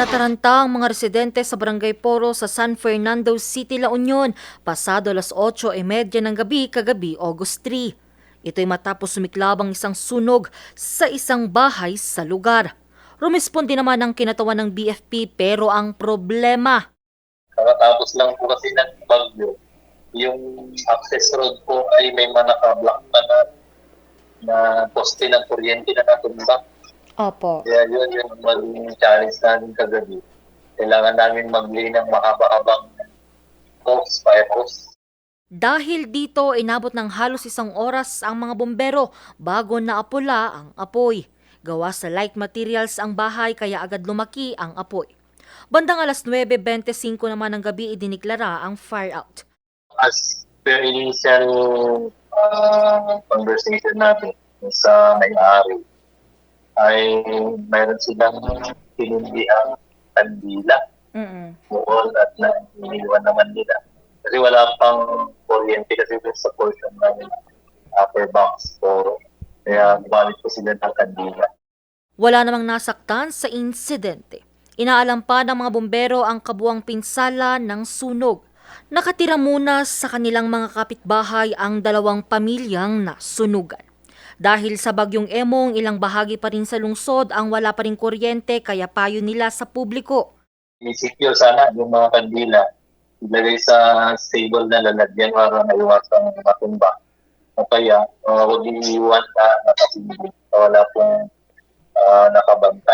Nataranta ang mga residente sa Barangay Poro sa San Fernando City, La Union, pasado alas 8.30 ng gabi kagabi August 3. Ito'y matapos sumiklab ang isang sunog sa isang bahay sa lugar. Rumisponde naman ang kinatawan ng BFP pero ang problema, Kakatapos lang po kasi ng bagyo, yung access road po ay may mga naka-block pa na, na poste ng kuryente na natumba. Opo. Kaya yun yung maging challenge namin kagabi. Kailangan namin magbili ng mahaba-habang hose, fire hose. Dahil dito, inabot ng halos isang oras ang mga bombero bago naapula ang apoy. Gawa sa light materials ang bahay kaya agad lumaki ang apoy. Bandang alas 9.25 naman ng gabi idiniklara ang fire out. As per initial uh, conversation natin sa may-ari, ay mayroon silang tinindi ang kandila. Mm-mm. Bukol at na iniwan naman nila. Kasi wala pang kuryente kasi sa portion ng upper box. So, kaya gumamit po sila ng kandila. Wala namang nasaktan sa insidente. Inaalam pa ng mga bombero ang kabuang pinsala ng sunog. Nakatira muna sa kanilang mga kapitbahay ang dalawang pamilyang nasunugan. Dahil sa bagyong emong, ilang bahagi pa rin sa lungsod ang wala pa rin kuryente kaya payo nila sa publiko. I-secure sana yung mga kandila. Ilagay sa stable na lalagyan para maiwasang matumba. O kaya, uh, huwag iiwan na nakasilip na wala pong ah, nakabantay.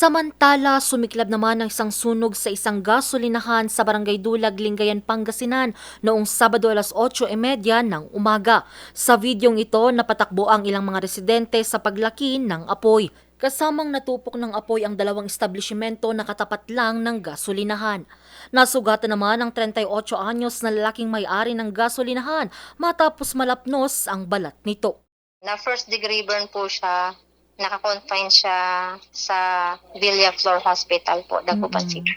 Samantala, sumiklab naman ang isang sunog sa isang gasolinahan sa Barangay Dulag, Lingayen, Pangasinan noong Sabado alas 8.30 ng umaga. Sa videong ito, napatakbo ang ilang mga residente sa paglaki ng apoy. Kasamang natupok ng apoy ang dalawang establishmento na katapat lang ng gasolinahan. Nasugatan naman ang 38 anyos na lalaking may-ari ng gasolinahan matapos malapnos ang balat nito. Na first degree burn po siya. Naka-confine siya sa Villa Flor Hospital po, Dagupan. City.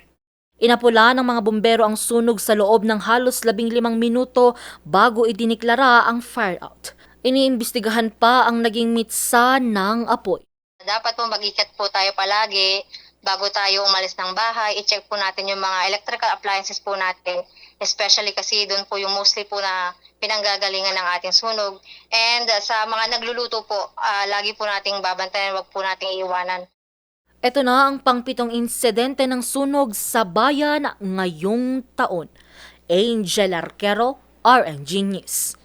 Inapula ng mga bombero ang sunog sa loob ng halos labing limang minuto bago idiniklara ang fire out. Iniimbestigahan pa ang naging mitsa ng apoy. Dapat po mag-ikat po tayo palagi bago tayo umalis ng bahay. I-check po natin yung mga electrical appliances po natin. Especially kasi doon po yung mostly po na pinanggagalingan ng ating sunog. And uh, sa mga nagluluto po, ah, lagi po nating babantayan, wag po nating iiwanan. Ito na ang pangpitong insidente ng sunog sa bayan ngayong taon. Angel Arquero, RNG News.